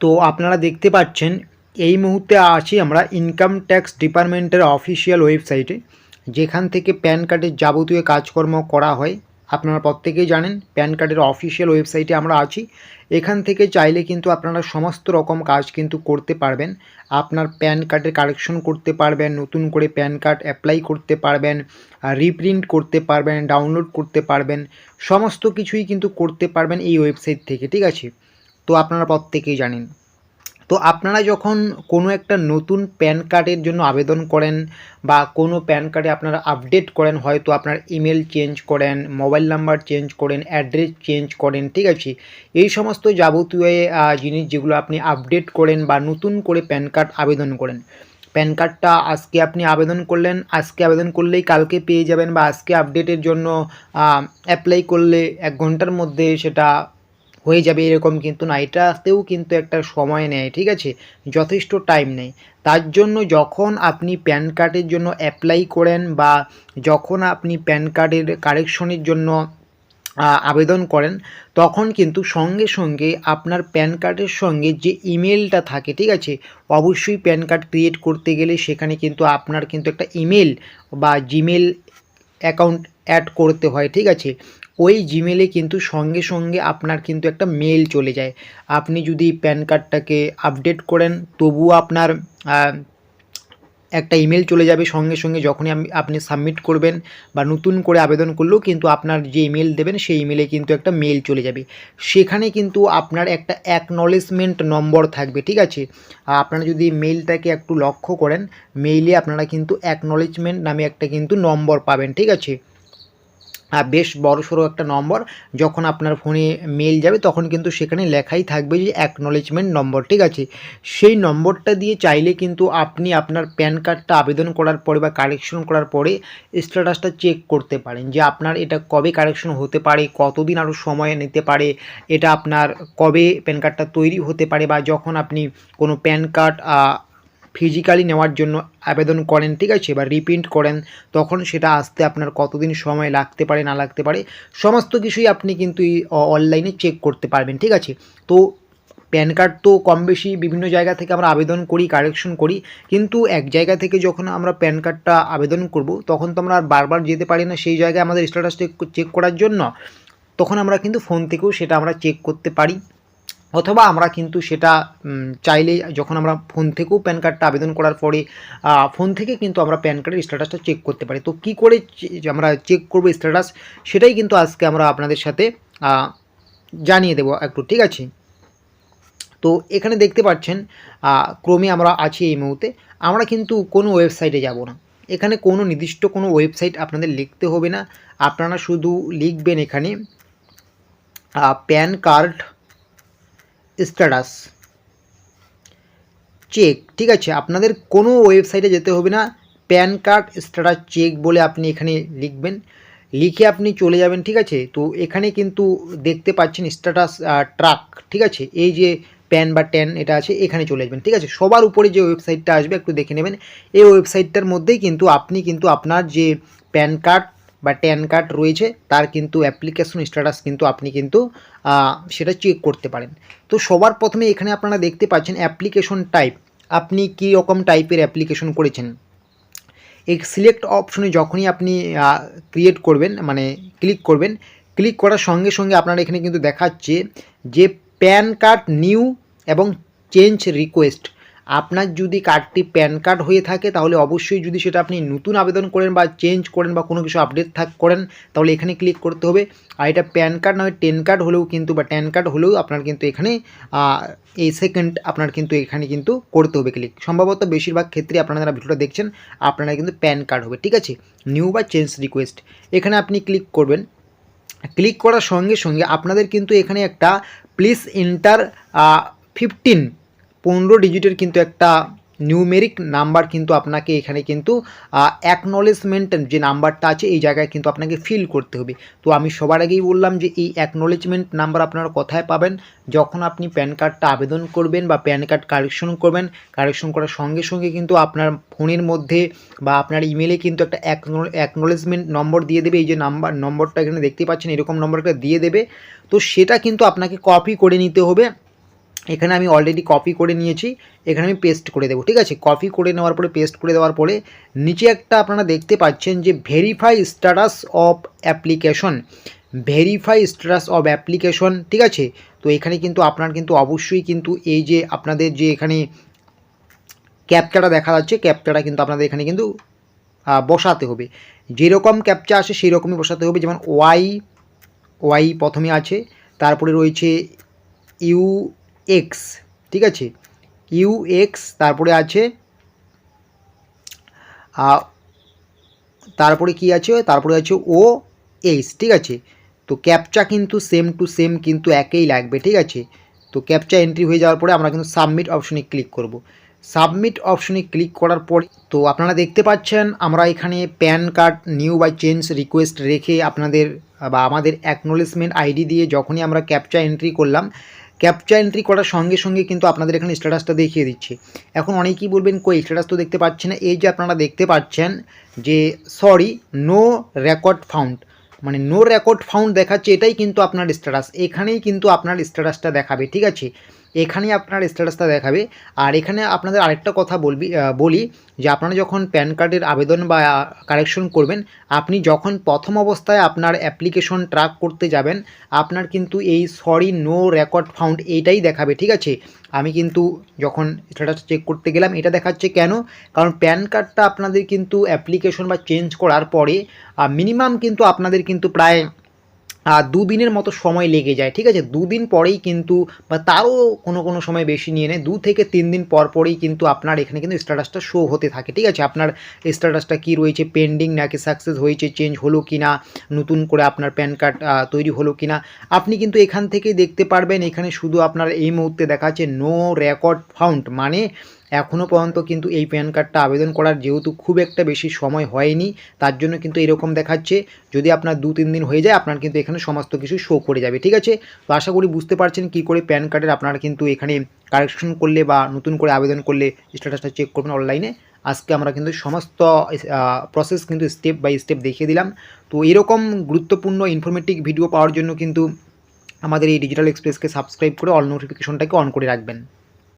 তো আপনারা দেখতে পাচ্ছেন, এই মুহূর্তে আছি আমরা ইনকাম ট্যাক্স ডিপার্টমেন্টের অফিসিয়াল ওয়েবসাইটে যেখান থেকে প্যান কার্ডের যাবতীয় কাজকর্ম করা হয়। আপনারা প্রত্যেকেই জানেন প্যান কার্ডের অফিসিয়াল ওয়েবসাইটে আমরা আছি। এখান থেকে চাইলে কিন্তু আপনারা সমস্ত রকম কাজ কিন্তু করতে পারবেন। আপনার প্যান কার্ডের কারেকশন করতে পারবেন, নতুন করে প্যান কার্ড অ্যাপ্লাই করতে পারবেন রিপ্রিন্ট করতে পারবেন ডাউনলোড করতে পারবেন, সমস্ত কিছুই কিন্তু করতে পারবেন এই ওয়েবসাইট থেকে, ঠিক আছে? তো আপনারা প্রত্যেকেই জানেন। তো আপনারা যখন কোনো একটা নতুন প্যান কার্ডের জন্য আবেদন করেন বা কোনো প্যান কার্ডে আপনারা আপডেট করেন, হয়তো আপনার ইমেল চেঞ্জ করেন, মোবাইল নাম্বার চেঞ্জ করেন, অ্যাড্রেস চেঞ্জ করেন, ঠিক আছে? এই সমস্ত যাবতীয় জিনিস যেগুলো আপনি আপডেট করেন বা নতুন করে প্যান কার্ড আবেদন করেন। প্যান কার্ডটা আজকে আপনি আবেদন করলেন, আজকে আবেদন করলেই কালকে পেয়ে যাবেন বা আজকে আপডেটের জন্য অ্যাপ্লাই করলে এক ঘণ্টার মধ্যে সেটা হয়ে যাবে এরকম কিন্তু না। এটা আসতেও কিন্তু একটা সময় নেয়, ঠিক আছে? যথেষ্ট টাইম নেয়। তার জন্য যখন আপনি প্যান কার্ডের জন্য অ্যাপ্লাই করেন বা যখন আপনি প্যান কার্ডের কারেকশনের জন্য আবেদন করেন, তখন কিন্তু সঙ্গে সঙ্গে আপনার প্যান কার্ডের সঙ্গে যে ইমেলটা থাকে, ঠিক আছে? অবশ্যই প্যান কার্ড ক্রিয়েট করতে গেলে সেখানে কিন্তু আপনার কিন্তু একটা ইমেল বা জিমেল অ্যাকাউন্ট অ্যাড করতে হয়, ঠিক আছে? ওই জিমেলে কিন্তু সঙ্গে সঙ্গে আপনার কিন্তু একটা মেল চলে যায়। আপনি যদি প্যান কার্ডটাকে আপডেট করেন, তবুও আপনার একটা ইমেল চলে যাবে সঙ্গে সঙ্গে যখনই আপনি সাবমিট করবেন বা নতুন করে আবেদন করলেও কিন্তু আপনার যে ইমেল দেবেন, সেই ইমেলে কিন্তু একটা মেল চলে যাবে। সেখানে কিন্তু আপনার একটা অ্যাকনলেজমেন্ট নম্বর থাকবে, ঠিক আছে? আপনারা যদি মেইলটাকে একটু লক্ষ্য করেন মেইলে আপনারা কিন্তু অ্যাকনলেজমেন্ট নামে একটা কিন্তু নম্বর পাবেন, ঠিক আছে? বেশ বড়সড় একটা নম্বর, যখন আপনার ফোনে মেল যাবে তখন কিন্তু সেখানে লেখাই থাকবে যে অ্যাকনলেজমেন্ট নম্বর, ঠিক আছে? সেই নম্বরটা দিয়ে চাইলে কিন্তু আপনি আপনার প্যান কার্ডটা আবেদন করার পরে বা কারেকশন করার পরে স্ট্যাটাসটা চেক করতে পারেন যে আপনার এটা কবে কারেকশন হতে পারে, কতদিন আরও সময় নিতে পারে, এটা আপনার কবে প্যান কার্ডটা তৈরি হতে পারে বা যখন আপনি কোনো প্যান কার্ড ফিজিক্যালি নেওয়ার জন্য আবেদন করেন, ঠিক আছে? বা রিপ্রিন্ট করেন, তখন সেটা আসতে আপনার কতদিন সময় লাগতে পারে, না লাগতে পারে, সমস্ত কিছুই আপনি কিন্তু অনলাইনে চেক করতে পারবেন, ঠিক আছে? তো প্যান কার্ড তো কম বেশি বিভিন্ন জায়গা থেকে আমরা আবেদন করি কারেকশন করি, কিন্তু এক জায়গা থেকে যখন আমরা প্যান কার্ডটা আবেদন করব, তখন তো আমরা আর বারবার যেতে পারি না সেই জায়গায় আমাদের স্ট্যাটাস চেক করার জন্য, তখন আমরা কিন্তু ফোন থেকেও সেটা আমরা চেক করতে পারি। অথবা আমরা কিন্তু সেটা উম, চাইলে যখন আমরা ফোন থেকেও প্যান কার্ডটা আবেদন করার পরে ফোন থেকে কিন্তু আমরা প্যান কার্ডের স্ট্যাটাসটা চেক করতে পারি। তো কী করে আমরা চেক করব স্ট্যাটাস সেটাই কিন্তু আজকে আমরা আপনাদের সাথে জানিয়ে দেবো একটু ঠিক আছে? তো এখানে দেখতে পাচ্ছেন ক্রমে আমরা আছি এই মুহূর্তে। আমরা কিন্তু কোনো ওয়েবসাইটে যাব না। এখানে কোনো নির্দিষ্ট কোনো ওয়েবসাইট আপনাদের লিখতে হবে না। আপনারা শুধু লিখবেন এখানে প্যান কার্ড স্ট্যাটাস। চেক ঠিক আছে? আপনাদের কোনো ওয়েবসাইটে যেতে হবে না। প্যান কার্ড স্ট্যাটাস চেক বলে আপনি এখানে লিখবেন। লিখে আপনি চলে যাবেন, ঠিক আছে? তো এখানে কিন্তু দেখতে পাচ্ছেন স্ট্যাটাস ট্রাক ঠিক আছে? এই যে প্যান বা ট্যান এটা আছে, এখানে চলে আসবেন, ঠিক আছে? সবার উপরে যে ওয়েবসাইটটা আসবে, একটু দেখে নেবেন। এই ওয়েবসাইটটার মধ্যেই কিন্তু আপনি কিন্তু আপনার যে প্যান কার্ড বা ট্যান কার্ড রয়েছে, তার কিন্তু অ্যাপ্লিকেশন স্ট্যাটাস কিন্তু আপনি কিন্তু সেটা চেক করতে পারেন। তো সবার প্রথমে এখানে আপনারা দেখতে পাচ্ছেন অ্যাপ্লিকেশন টাইপ আপনি কী রকম টাইপের অ্যাপ্লিকেশন করেছেন? এই সিলেক্ট অপশনে যখনই আপনি ক্রিয়েট করবেন মানে ক্লিক করবেন ক্লিক করার সঙ্গে সঙ্গে আপনারা এখানে কিন্তু দেখাচ্ছে যে প্যান কার্ড নিউ এবং চেঞ্জ রিকোয়েস্ট আপনার যদি কার্ডটি প্যান কার্ড হয়ে থাকে, তাহলে অবশ্যই যদি সেটা আপনি নতুন আবেদন করেন বা চেঞ্জ করেন বা কোনো কিছু আপডেট থাক, করেন, তাহলে এখানে ক্লিক করতে হবে। আর এটা প্যান কার্ড নয় টেন কার্ড হলেও কিন্তু বা ট্যান কার্ড হলেও আপনার কিন্তু এখানে এই সেকেন্ড আপনার কিন্তু এখানে কিন্তু করতে হবে ক্লিক সম্ভবত বেশিরভাগ ক্ষেত্রে আপনারা যারা ভিডিওটা দেখছেন, আপনারা কিন্তু প্যান কার্ড হবে, ঠিক আছে? নিউ বা চেঞ্জ রিকোয়েস্ট এখানে আপনি ক্লিক করবেন। ক্লিক করার সঙ্গে সঙ্গে আপনাদের কিন্তু এখানে একটা প্লিজ এন্টার ফিফটিন পনেরো ডিজিটের কিন্তু একটা নিউমেরিক নাম্বার কিন্তু আপনাকে এখানে কিন্তু অ্যাকনলেজমেন্ট যে নাম্বারটা আছে এই জায়গায় কিন্তু আপনাকে ফিল করতে হবে। তো আমি সবার আগেই বললাম যে এই অ্যাকনলেজমেন্ট নাম্বার আপনারা কোথায় পাবেন? যখন আপনি প্যান কার্ডটা আবেদন করবেন বা প্যান কার্ড কারেকশন করবেন কারেকশন করার সঙ্গে সঙ্গে কিন্তু আপনার ফোনের মধ্যে বা আপনার ইমেলে কিন্তু একটা অ্যাকনলেজমেন্ট নম্বর দিয়ে দেবে। এই যে নাম্বার নম্বরটা এখানে দেখতে পাচ্ছেন, এরকম নম্বরটা দিয়ে দেবে। তো সেটা কিন্তু আপনাকে কপি করে নিতে হবে। এখানে আমি অলরেডি কপি করে নিয়েছি, এখানে আমি পেস্ট করে দেবো, ঠিক আছে? কপি করে নেওয়ার পরে পেস্ট করে দেওয়ার পরে, নিচে একটা আপনারা দেখতে পাচ্ছেন যে verify status of application verify status of application ঠিক আছে? তো এখানে কিন্তু আপনার কিন্তু অবশ্যই কিন্তু এই যে আপনাদের যে এখানে ক্যাপচাটা দেখা যাচ্ছে ক্যাপচাটা কিন্তু আপনাদের এখানে কিন্তু বসাতে হবে। যেরকম ক্যাপচা আসে সেই রকমই বসাতে হবে, যেমন ওয়াই ওয়াই প্রথমে আছে, তারপরে রয়েছে ইউ এক্স ঠিক আছে? ইউ এক্স তারপরে আছে তারপরে কি আছে? তারপরে আছে ও এইচ ঠিক আছে? তো ক্যাপচা কিন্তু সেম টু সেম কিন্তু একই লাগবে, ঠিক আছে? তো ক্যাপচা এন্ট্রি হয়ে যাওয়ার পরে আমরা কিন্তু সাবমিট অপশনে ক্লিক করব। সাবমিট অপশনে ক্লিক করার পর, তো আপনারা দেখতে পাচ্ছেন, আমরা এখানে প্যান কার্ড নিউ বা চেঞ্জ রিকোয়েস্ট রেখে আপনাদের বা আমাদের অ্যাকনোলেজমেন্ট আইডি দিয়ে যখনই আমরা ক্যাপচা এন্ট্রি করলাম ক্যাপচা এন্ট্রি করার সঙ্গে সঙ্গে কিন্তু আপনাদের এখানে স্ট্যাটাসটা দেখিয়ে দিচ্ছে। এখন অনেকেই বলবেন, কই স্ট্যাটাস তো দেখতে পাচ্ছে না। এই যে আপনারা দেখতে পাচ্ছেন যে সরি নো রেকর্ড ফাউন্ড মানে নো রেকর্ড ফাউন্ড দেখাচ্ছে, এটাই কিন্তু আপনার স্ট্যাটাস এখানেই কিন্তু আপনার স্ট্যাটাসটা দেখাবে, ঠিক আছে? এখানেই আপনার স্ট্যাটাসটা দেখাবে। আর এখানে আপনাদের আরেকটা কথা বলবি বলি যে আপনারা যখন প্যান কার্ডের আবেদন বা কারেকশন করবেন, আপনি যখন প্রথম অবস্থায় আপনার অ্যাপ্লিকেশন ট্র্যাক করতে যাবেন, আপনার কিন্তু এই সরি নো রেকর্ড ফাউন্ড এইটাই দেখাবে, ঠিক আছে? আমি কিন্তু যখন স্ট্যাটাস চেক করতে গেলাম, এটা দেখাচ্ছে কেন? কারণ প্যান কার্ডটা আপনাদের কিন্তু অ্যাপ্লিকেশন বা চেঞ্জ করার পরে মিনিমাম কিন্তু আপনাদের কিন্তু প্রায় দুদিনের মতো সময় লেগে যায়, ঠিক আছে? দুদিন পরেই কিন্তু বা তারও কোনো কোনো সময় বেশি নিয়ে নেয়। দু থেকে তিন দিন পর পরেই কিন্তু আপনার এখানে কিন্তু স্ট্যাটাসটা শো হতে থাকে, ঠিক আছে? আপনার স্ট্যাটাসটা কি রয়েছে পেন্ডিং নাকি সাকসেস হয়েছে চেঞ্জ হলো কি না নতুন করে আপনার প্যান কার্ড তৈরি হলো কি না আপনি কিন্তু এখান থেকেই দেখতে পারবেন। এখানে শুধু আপনার এই মুহূর্তে দেখাচ্ছে নো রেকর্ড ফাউন্ড মানে এখনও পর্যন্ত কিন্তু এই প্যান কার্ডটা আবেদন করার যেহেতু খুব একটা বেশি সময় হয়নি, তার জন্য কিন্তু এরকম দেখাচ্ছে, যদি আপনার দু তিন দিন হয়ে যায়, আপনার কিন্তু এখানে সমস্ত কিছু শো করে যাবে, ঠিক আছে? তো আশা করি বুঝতে পারছেন কি করে প্যান কার্ডের আপনারা কিন্তু এখানে কারেকশন করলে বা নতুন করে আবেদন করলে স্ট্যাটাসটা চেক করবেন অনলাইনে আজকে আমরা কিন্তু সমস্ত প্রসেস কিন্তু স্টেপ বাই স্টেপ দেখিয়ে দিলাম। তো এরকম গুরুত্বপূর্ণ ইনফরমেটিভ ভিডিও পাওয়ার জন্য কিন্তু আমাদের এই ডিজিটাল এক্সপ্রেসকে সাবস্ক্রাইব করে অল নোটিফিকেশনটাকে অন করে রাখবেন।